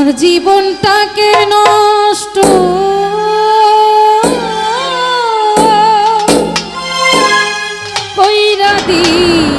আমার জীবনটাকে নষ্ট। কইরা দিই।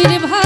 পাখির ভাই